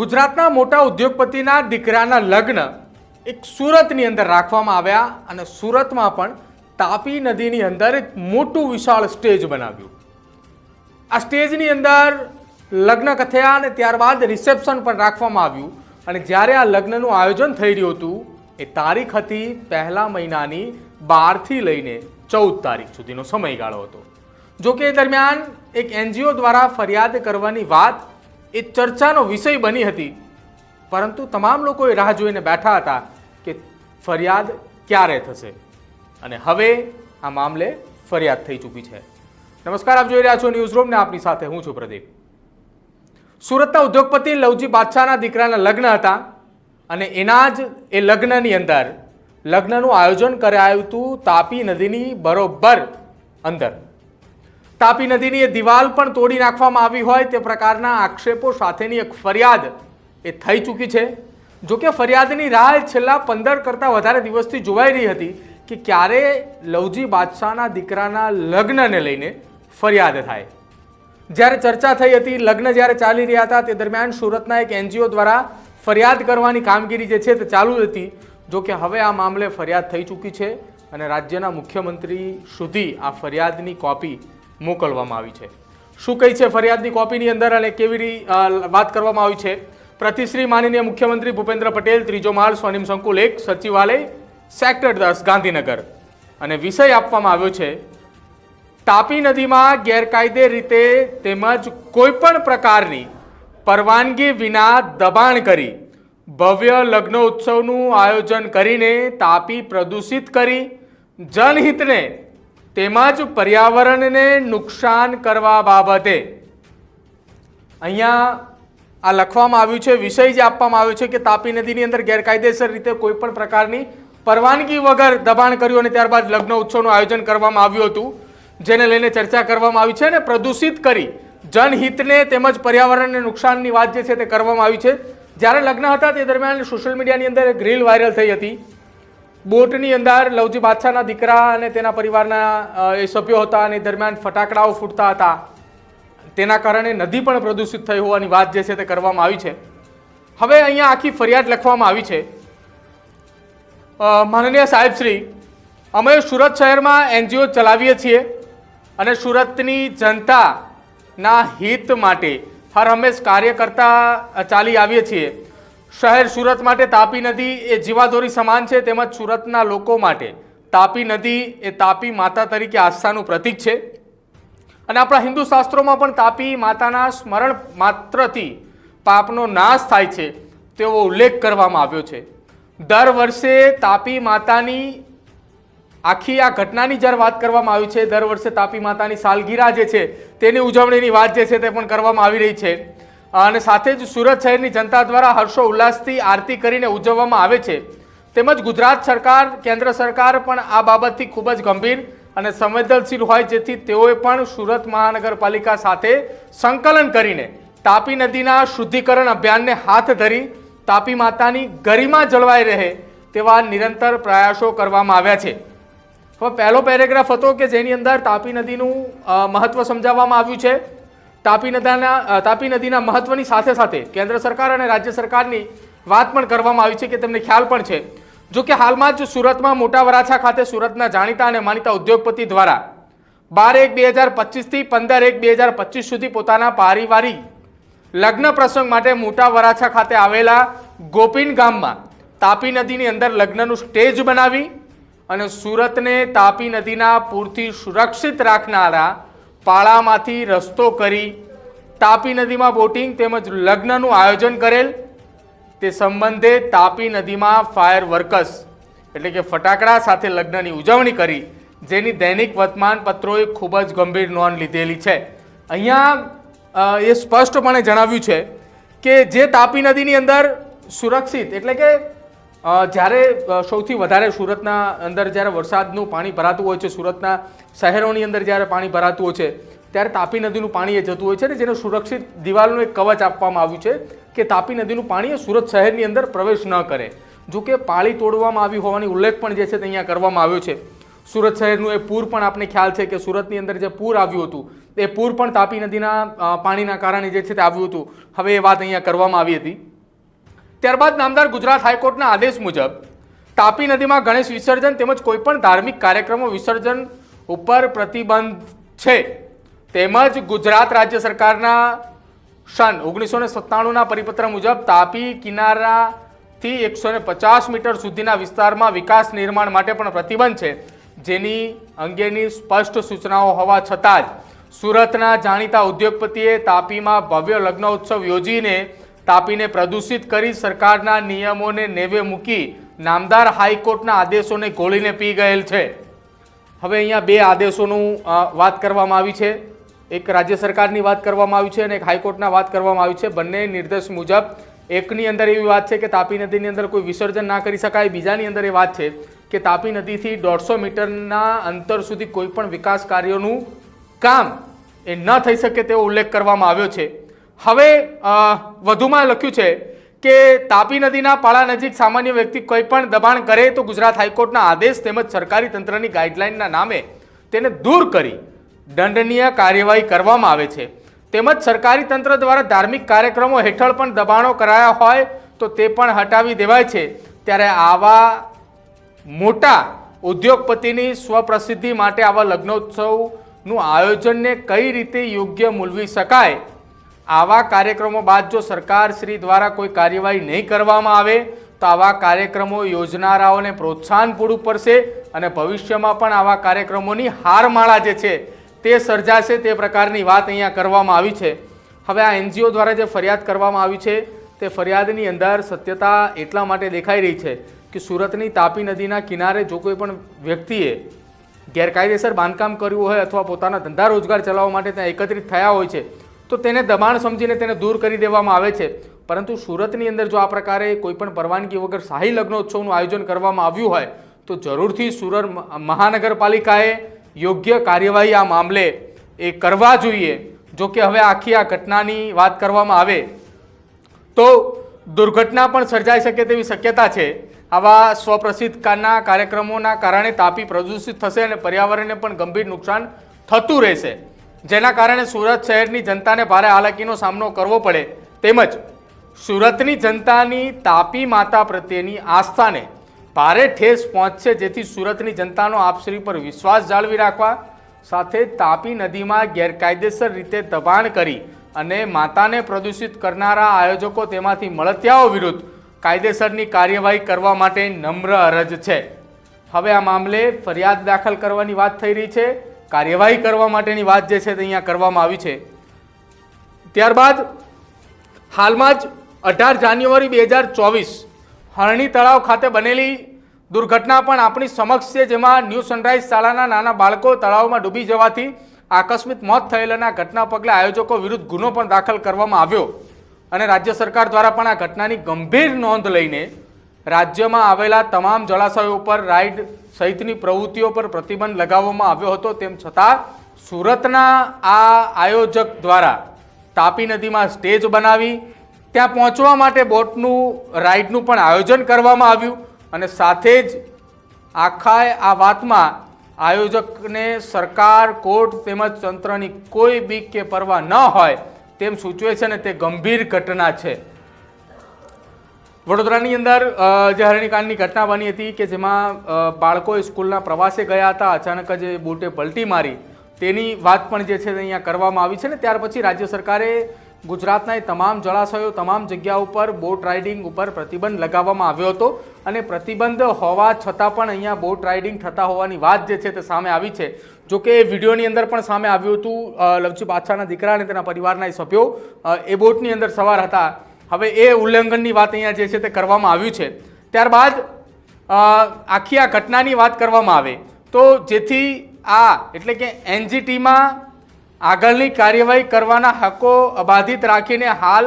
ગુજરાતના મોટા ઉદ્યોગપતિના દીકરાના લગ્ન એક સુરતની અંદર રાખવામાં આવ્યા અને સુરતમાં પણ તાપી નદીની અંદર એક મોટું વિશાળ સ્ટેજ બનાવ્યું. આ સ્ટેજની અંદર લગ્ન કથયા અને ત્યારબાદ રિસેપ્શન પણ રાખવામાં આવ્યું અને જ્યારે આ લગ્નનું આયોજન થઈ રહ્યું હતું, એ તારીખ હતી પહેલા મહિનાની બારથી લઈને ચૌદ તારીખ સુધીનો સમયગાળો હતો. જો કે એ દરમિયાન એક એનજીઓ દ્વારા ફરિયાદ કરવાની વાત એ ચર્ચાનો વિષય બની હતી. પરંતુ તમામ લોકો એ રાહ જોઈને બેઠા હતા કે ફરિયાદ ક્યારે થશે. અને હવે આ મામલે ફરિયાદ થઈ ચૂકી છે. નમસ્કાર, આપ જોઈ રહ્યા છો ન્યૂઝ રૂમને આપની સાથે હું છું પ્રદીપ. સુરતના ઉદ્યોગપતિ લવજી બાદશાહના દીકરાના લગ્ન હતા અને એના જ એ લગ્નની અંદર લગ્નનું આયોજન કરાયું હતું તાપી નદીની બરોબર અંદર. તાપી નદીની એ દિવાલ પણ તોડી નાખવામાં આવી હોય તે પ્રકારના આક્ષેપો સાથેની એક ફરિયાદ એ થઈ ચૂકી છે. જો કે ફરિયાદની રાહ છેલ્લા પંદર કરતાં વધારે દિવસથી જોવાઈ રહી હતી કે ક્યારે લવજી બાદશાહના દીકરાના લગ્નને લઈને ફરિયાદ થાય. જ્યારે ચર્ચા થઈ હતી, લગ્ન જ્યારે ચાલી રહ્યા હતા, તે દરમિયાન સુરતના એક એનજીઓ દ્વારા ફરિયાદ કરવાની કામગીરી જે છે તે ચાલુ હતી. જો કે હવે આ મામલે ફરિયાદ થઈ ચૂકી છે અને રાજ્યના મુખ્યમંત્રી સુધી આ ફરિયાદની કોપી મોકલવામાં આવી છે. શું કહી છે ફરિયાદની કોપીની અંદર અને કેવી વાત કરવામાં આવી છે? પ્રતિશ્રી માનનીય મુખ્યમંત્રી ભૂપેન્દ્ર પટેલ, ત્રીજો માળ, સ્વનિમ સંકુલ એક, સચિવાલય, સેક્ટર દસ, ગાંધીનગર. અને વિષય આપવામાં આવ્યો છે, તાપી નદીમાં ગેરકાયદે રીતે તેમજ કોઈપણ પ્રકારની પરવાનગી વિના દબાણ કરી, ભવ્ય લગ્ન ઉત્સવનું આયોજન કરીને તાપી પ્રદૂષિત કરી, જનહિતને તેમજ પર્યાવરણને નુકસાન કરવા બાબતે. અહીંયા આ લખવામાં આવ્યું છે, વિષય જે આપવામાં આવ્યો છે કે તાપી નદીની અંદર ગેરકાયદેસર રીતે કોઈ પણ પ્રકારની પરવાનગી વગર દબાણ કર્યું અને ત્યારબાદ લગ્ન ઉત્સવનું આયોજન કરવામાં આવ્યું હતું, જેને લઈને ચર્ચા કરવામાં આવી છે અને પ્રદૂષિત કરી જનહિતને તેમજ પર્યાવરણને નુકસાનની વાત જે છે તે કરવામાં આવી છે. જ્યારે લગ્ન હતા તે દરમિયાન સોશિયલ મીડિયાની અંદર એક રીલ વાયરલ થઈ હતી. બોટની અંદર લવજી બાદશાહના દીકરા અને તેના પરિવારના એ સભ્યો હતા અને દરમિયાન ફટાકડાઓ ફૂટતા હતા. તેના કારણે નદી પણ પ્રદૂષિત થઈ હોવાની વાત જે છે તે કરવામાં આવી છે. હવે અહીંયા આખી ફરિયાદ લખવામાં આવી છે. માનનીય સાહેબશ્રી અમે સુરત શહેરમાં એનજીઓ ચલાવીએ છીએ અને સુરતની જનતાના હિત માટે હર હંમેશ કાર્ય કરતા ચાલી આવીએ છીએ. શહેર સુરત માટે તાપી નદી એ જીવાદોરી સમાન છે, તેમજ સુરતના લોકો માટે તાપી નદી એ તાપી માતા તરીકે આસ્થાનું પ્રતીક છે. અને આપણા હિન્દુ શાસ્ત્રોમાં પણ તાપી માતાના સ્મરણ માત્રથી પાપનો નાશ થાય છે તેવો ઉલ્લેખ કરવામાં આવ્યો છે. દર વર્ષે તાપી માતાની આખી આ ઘટનાની જ્યારે વાત કરવામાં આવી છે, દર વર્ષે તાપી માતાની સાલગીરા જે છે, તેની ઉજવણીની વાત જે છે તે પણ કરવામાં આવી રહી છે. અને સાથે જ સુરત શહેરની જનતા દ્વારા હર્ષો ઉલ્લાસથી આરતી કરીને ઉજવવામાં આવે છે. તેમજ ગુજરાત સરકાર, કેન્દ્ર સરકાર પણ આ બાબતથી ખૂબ જ ગંભીર અને સંવેદનશીલ હોય જેથી તેઓએ પણ સુરત મહાનગરપાલિકા સાથે સંકલન કરીને તાપી નદીના શુદ્ધિકરણ અભિયાનને હાથ ધરી તાપી માતાની ગરિમા જળવાઈ રહે તેવા નિરંતર પ્રયાસો કરવામાં આવ્યા છે. હવે પહેલો પેરેગ્રાફ હતો કે જેની અંદર તાપી નદીનું મહત્ત્વ સમજાવવામાં આવ્યું છે. તાપી નદીના તાપી નદીના મહત્વની સાથે સાથે કેન્દ્ર સરકાર અને રાજ્ય સરકારની વાત પણ કરવામાં આવી છે કે તેમને ખ્યાલ પણ છે. જો કે હાલમાં જ સુરતમાં મોટા વરાછા ખાતે સુરતના જાણીતા અને માનીતા ઉદ્યોગપતિ દ્વારા બાર એક બે હજાર પચીસથી પંદર એક બે હજાર પચીસ સુધી પોતાના પારિવારિક લગ્ન પ્રસંગ માટે મોટા વરાછા ખાતે આવેલા ગોપીન ગામમાં તાપી નદીની અંદર લગ્નનું સ્ટેજ બનાવી અને સુરતને તાપી નદીના પૂરથી સુરક્ષિત રાખનારા પાળામાંથી રસ્તો કરી તાપી નદીમાં બોટિંગ તેમજ લગ્નનું આયોજન કરેલ. તે સંબંધે તાપી નદીમાં ફાયર વર્કર્સ એટલે કે ફટાકડા સાથે લગ્નની ઉજવણી કરી, જેની દૈનિક વર્તમાન પત્રોએ ખૂબ જ ગંભીર નોંધ લીધેલી છે. અહીંયા એ સ્પષ્ટપણે જણાવ્યું છે કે જે તાપી નદીની અંદર સુરક્ષિત એટલે કે જ્યારે સૌથી વધારે સુરતના અંદર જ્યારે વરસાદનું પાણી ભરાતું હોય છે, સુરતના શહેરોની અંદર જ્યારે પાણી ભરાતું હોય છે, ત્યારે તાપી નદીનું પાણી એ જતું હોય છે ને જેને સુરક્ષિત દિવાલનું એક કવચ આપવામાં આવ્યું છે કે તાપી નદીનું પાણી એ સુરત શહેરની અંદર પ્રવેશ ન કરે. જો કે પાળી તોડવામાં આવી હોવાની ઉલ્લેખ પણ જે છે તે અહીંયા કરવામાં આવ્યો છે. સુરત શહેરનું એ પૂર પણ આપણે ખ્યાલ છે કે સુરતની અંદર જે પૂર આવ્યું હતું, એ પૂર પણ તાપી નદીના પાણીના કારણે જે છે તે આવ્યું હતું. હવે એ વાત અહીંયા કરવામાં આવી હતી. ત્યારબાદ નામદાર ગુજરાત હાઈકોર્ટના આદેશ મુજબ તાપી નદીમાં ગણેશ વિસર્જન તેમજ કોઈપણ ધાર્મિક કાર્યક્રમો વિસર્જન ઉપર પ્રતિબંધ છે. તેમજ ગુજરાત રાજ્ય સરકારના સન ઓગણીસો ને સત્તાણુંના પરિપત્ર મુજબ તાપી કિનારાથી એકસો ને પચાસ મીટર સુધીના વિસ્તારમાં વિકાસ નિર્માણ માટે પણ પ્રતિબંધ છે. જેની અંગેની સ્પષ્ટ સૂચનાઓ હોવા છતાં જ સુરતના જાણીતા ઉદ્યોગપતિએ તાપીમાં ભવ્ય લગ્ન ઉત્સવ યોજીને તાપીને પ્રદૂષિત કરી સરકારના નિયમોને નેવે મૂકી નામદાર હાઈકોર્ટના આદેશોને ગોળીને પી ગયેલ છે. હવે અહીંયા બે આદેશોનું વાત કરવામાં આવી છે. એક રાજ્ય સરકારની વાત કરવામાં આવી છે અને એક હાઈકોર્ટના વાત કરવામાં આવી છે. બંને નિર્દેશ મુજબ એકની અંદર એવી વાત છે કે તાપી નદીની અંદર કોઈ વિસર્જન ના કરી શકાય. બીજાની અંદર એ વાત છે કે તાપી નદીથી દોઢસો મીટરના અંતર સુધી કોઈ પણ વિકાસ કાર્યોનું કામ એ ન થઈ શકે તેવો ઉલ્લેખ કરવામાં આવ્યો છે. હવે વધુમાં લખ્યું છે કે તાપી નદીના પાળા નજીક સામાન્ય વ્યક્તિ કોઈ પણ દબાણ કરે તો ગુજરાત હાઈકોર્ટના આદેશ તેમજ સરકારી તંત્રની ગાઈડલાઇનના નામે તેને દૂર કરી દંડનીય કાર્યવાહી કરવામાં આવે છે. તેમજ સરકારી તંત્ર દ્વારા ધાર્મિક કાર્યક્રમો હેઠળ પણ દબાણો કરાયા હોય તો તે પણ હટાવી દેવાય છે. ત્યારે આવા મોટા ઉદ્યોગપતિની સ્વપ્રસિદ્ધિ માટે આવા લગ્નોત્સવનું આયોજનને કઈ રીતે યોગ્ય મૂલવી શકાય આવા કાર્યક્રમો બાદ જો સરકાર શ્રી દ્વારા કોઈ કાર્યવાહી નહીં કરવામાં આવે, તો આવા કાર્યક્રમો યોજનારાઓને પ્રોત્સાહન પૂરું પડશે અને ભવિષ્યમાં પણ આવા કાર્યક્રમોની હારમાળા જે છે, તે સર્જાશે તે પ્રકારની વાત અહીંયા કરવામાં આવી છે. હવે આ એનજીઓ દ્વારા જે ફરિયાદ કરવામાં આવી છે, તે ફરિયાદની અંદર સત્યતા એટલા માટે દેખાઈ રહી છે કે સુરતની તાપી નદીના કિનારે જો કોઈ પણ વ્યક્તિએ ગેરકાયદેસર બાંધકામ કર્યું હોય અથવા પોતાના ધંધા રોજગાર ચલાવવા માટે ત્યાં એકત્રિત થયા હોય છે તો તેને દબાણ સમજીને તેને દૂર કરી દેવામાં આવે છે. પરંતુ સુરતની અંદર જો આ પ્રકારે કોઈપણ પરવાનગી વગર શાહી લગ્નોત્સવનું આયોજન કરવામાં આવ્યું હોય, તો જરૂરથી સુરત મહાનગરપાલિકાએ યોગ્ય કાર્યવાહી આ મામલે એ કરવા જોઈએ. જો કે હવે આખી આ ઘટનાની વાત કરવામાં આવે, તો દુર્ઘટના પણ સર્જાઈ શકે તેવી શક્યતા છે. આવા સ્વપ્રસિદ્ધ કારના કાર્યક્રમોના કારણે તાપી પ્રદૂષિત થશે અને પર્યાવરણને પણ ગંભીર નુકસાન થતું રહેશે. જેના કારણે સુરત શહેરની જનતાને ભારે હાલાકીનો સામનો કરવો પડે, તેમજ સુરતની જનતાની તાપી માતા પ્રત્યેની આસ્થાને ભારે ઠેસ પહોંચશે, જેથી સુરતની જનતાનો આપશ્રી પર વિશ્વાસ જાળવી રાખવા સાથે તાપી નદીમાં ગેરકાયદેસર રીતે દબાણ કરી અને માતાને પ્રદૂષિત કરનારા આયોજકો તેમાંથી મળતિયાઓ વિરુદ્ધ કાયદેસરની કાર્યવાહી કરવા માટે નમ્ર અરજ છે. હવે આ મામલે ફરિયાદ દાખલ કરવાની વાત થઈ રહી છે. કાર્યવાહી કરવા માટેની વાત જે છે તે અહીંયા કરવામાં આવી છે. ત્યારબાદ હાલમાં જ અઢાર જાન્યુઆરી બે હજાર ચોવીસ હરણી તળાવ ખાતે બનેલી દુર્ઘટના પણ આપણી સમક્ષ છે, જેમાં ન્યૂ સનરાઈઝ શાળાના નાના બાળકો તળાવમાં ડૂબી જવાથી આકસ્મિક મોત થયેલાના ઘટના પગલે આયોજકો વિરુદ્ધ ગુનો પણ દાખલ કરવામાં આવ્યો. અને રાજ્ય સરકાર દ્વારા પણ આ ઘટનાની ગંભીર નોંધ લઈને રાજ્યમાં આવેલા તમામ જળાશયો ઉપર રાઇડ સહિતની પ્રવૃત્તિઓ પર પ્રતિબંધ લગાવવામાં આવ્યો હતો. તેમ છતાં સુરતના આ આયોજક દ્વારા તાપી નદીમાં સ્ટેજ બનાવી ત્યાં પહોંચવા માટે બોટનું, રાઇડનું પણ આયોજન કરવામાં આવ્યું અને સાથે જ આખા આ વાતમાં આયોજકને સરકાર, કોર્ટ તેમજ તંત્રની કોઈ બીક કે પરવા ન હોય તેમ સૂચવે છે ને તે ગંભીર ઘટના છે. વડોદરાની અંદર જે હરણીકાંડની ઘટના બની હતી કે જેમાં બાળકો સ્કૂલના પ્રવાસે ગયા હતા, અચાનક જ બોટે પલટી મારી. તેની વાત પણ જે છે અહીંયા કરવામાં આવી છે ને, ત્યાર પછી રાજ્ય સરકારે ગુજરાતના એ તમામ જળાશયો, તમામ જગ્યા ઉપર બોટ રાઇડિંગ ઉપર પ્રતિબંધ લગાવવામાં આવ્યો હતો. અને પ્રતિબંધ હોવા છતાં પણ અહીંયા બોટ રાઇડિંગ થતા હોવાની વાત જે છે તે સામે આવી છે. જો કે વિડીયોની અંદર પણ સામે આવ્યું હતું લવચી બાદશાહના દીકરા અને તેના પરિવારના સભ્યો. એ બોટની અંદર સવાર હતા. હવે એ ઉલ્લંઘનની વાત અહીંયા જે છે તે કરવામાં આવ્યું છે. ત્યારબાદ આખી આ ઘટનાની વાત કરવામાં આવે તો જેથી આ એટલે કે એનજીટીમાં આગળની કાર્યવાહી કરવાના હકો અબાધિત રાખીને હાલ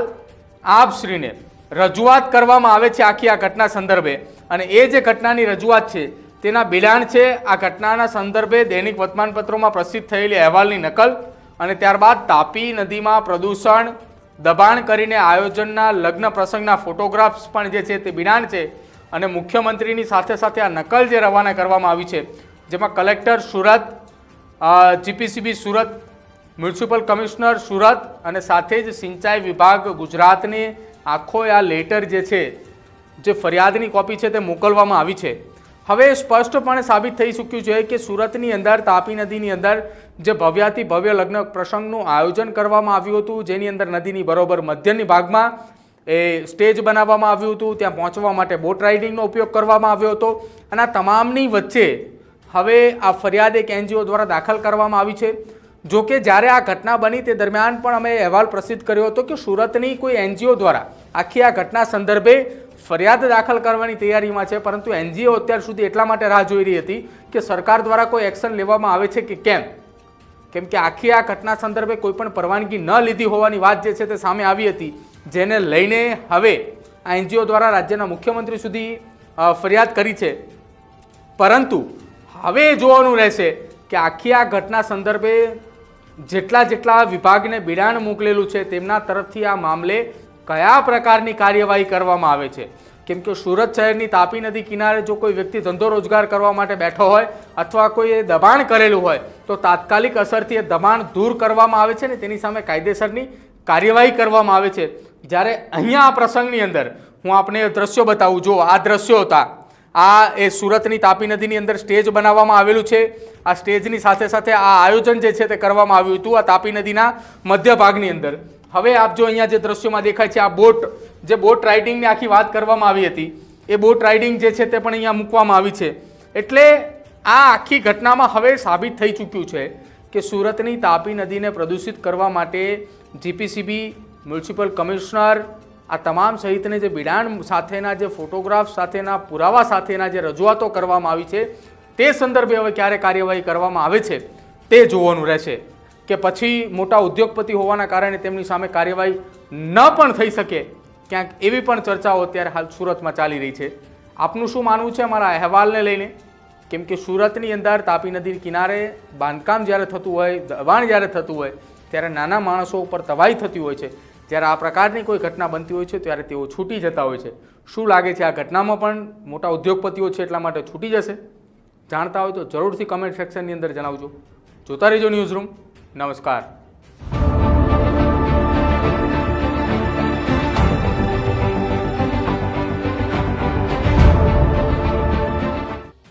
આપશ્રીને રજૂઆત કરવામાં આવે છે આખી આ ઘટના સંદર્ભે. અને એ જે ઘટનાની રજૂઆત છે તેના બિડાણ છે આ ઘટનાના સંદર્ભે દૈનિક વર્તમાનપત્રોમાં પ્રસિદ્ધ થયેલી અહેવાલની નકલ. અને ત્યારબાદ તાપી નદીમાં પ્રદૂષણ દબાણ કરીને આયોજનના લગ્ન પ્રસંગના ફોટોગ્રાફ્સ પણ જે છે તે બિનાન છે અને મુખ્યમંત્રીની સાથે સાથે આ નકલ જે રવાના કરવામાં આવી છે, જેમાં collector Surat GPCB Surat, municipal commissioner Surat અને સાથે જ સિંચાઈ વિભાગ ગુજરાતની આખો આ લેટર જે છે, જે ફરિયાદની કોપી છે તે મોકલવામાં આવી છે. હવે સ્પષ્ટપણે સાબિત થઈ ચૂક્યું છે કે સુરતની અંદર, તાપી નદીની અંદર જે ભવ્યાથી ભવ્ય લગ્ન પ્રસંગનું આયોજન કરવામાં આવ્યું હતું, જેની અંદર નદીની બરોબર મધ્યની ભાગમાં એ સ્ટેજ બનાવવામાં આવ્યું હતું, ત્યાં પહોંચવા માટે બોટ રાઇડિંગનો ઉપયોગ કરવામાં આવ્યો હતો અને આ તમામની વચ્ચે હવે આ ફરિયાદ એક એનજીઓ દ્વારા દાખલ કરવામાં આવી છે. જો કે જ્યારે આ ઘટના બની તે દરમિયાન પણ અમે અહેવાલ પ્રસિદ્ધ કર્યો હતો કે સુરતની કોઈ એનજીઓ દ્વારા આખી આ ઘટના સંદર્ભે ફરિયાદ દાખલ કરવાની તૈયારીમાં છે, પરંતુ એનજીઓ અત્યાર સુધી એટલા માટે રાહ જોઈ રહી હતી કે સરકાર દ્વારા કોઈ એક્શન લેવામાં આવે છે કે કેમ? કેમ કે આખી આ ઘટના સંદર્ભે કોઈ પણ પરવાનગી ન લીધી હોવાની વાત જે છે તે સામે આવી હતી, જેને લઈને હવે આ એનજીઓ દ્વારા રાજ્યના મુખ્યમંત્રી સુધી ફરિયાદ કરી છે. પરંતુ હવે જોવાનું રહેશે કે આખી આ ઘટના સંદર્ભે જેટલા જેટલા વિભાગને બિડાણ મોકલેલું છે, તેમના તરફથી આ મામલે કયા પ્રકારની કાર્યવાહી કરવામાં આવે છે? કેમ કે સુરત શહેરની તાપી નદી કિનારે જો કોઈ વ્યક્તિ ધંધો રોજગાર કરવા માટે બેઠો હોય અથવા કોઈ દબાણ કરેલું હોય, તો તાત્કાલિક અસરથી એ દબાણ દૂર કરવામાં આવે છે ને તેની સામે કાયદેસરની કાર્યવાહી કરવામાં આવે છે. જ્યારે અહીંયા આ પ્રસંગની અંદર હું આપને દ્રશ્યો બતાવું. જો આ દ્રશ્યો હતા, આ એ સુરતની તાપી નદીની અંદર સ્ટેજ બનાવવામાં આવેલું છે. આ સ્ટેજની સાથે સાથે આ આયોજન જે છે તે કરવામાં આવ્યું હતું, આ તાપી નદીના મધ્ય ભાગની અંદર. હવે આપ જો અહીંયા જે દ્રશ્યોમાં દેખાય છે, આ બોટ, જે બોટ રાઇડિંગની આખી વાત કરવામાં આવી હતી, એ બોટ રાઇડિંગ જે છે તે પણ અહીંયા મૂકવામાં આવી છે. એટલે આ આખી ઘટનામાં હવે સાબિત થઈ ચૂક્યું છે કે સુરતની તાપી નદીને પ્રદૂષિત કરવા માટે જીપીસીબી મ્યુનિસિપલ કમિશનર, આ તમામ સહિતને જે બિડાણ સાથેના જે ફોટોગ્રાફ સાથેના પુરાવા સાથેના જે રજૂઆતો કરવામાં આવી છે, તે સંદર્ભે હવે ક્યારે કાર્યવાહી કરવામાં આવે છે, તે જોવાનું રહેશે. કે પછી મોટા ઉદ્યોગપતિ હોવાના કારણે તેમની સામે કાર્યવાહી ન પણ થઈ શકે, ક્યાંક એવી પણ ચર્ચાઓ અત્યારે હાલ સુરતમાં ચાલી રહી છે. આપનું શું માનવું છે મારા અહેવાલને લઈને? કેમ કે સુરતની અંદર તાપી નદી કિનારે બાંધકામ જ્યારે થતું હોય, દબાણ જ્યારે થતું હોય, ત્યારે નાના માણસો ઉપર તવાઈ થતી હોય છે. જ્યારે આ પ્રકારની કોઈ ઘટના બનતી હોય છે, ત્યારે તેઓ છૂટી જતા હોય છે. શું લાગે છે આ ઘટનામાં પણ મોટા ઉદ્યોગપતિઓ છે એટલા માટે છૂટી જશે? જાણતા હોય તો જરૂરથી કમેન્ટ સેક્શનની અંદર જણાવજો. જોતા રહેજો ન્યૂઝ રૂમ નમસ્કાર.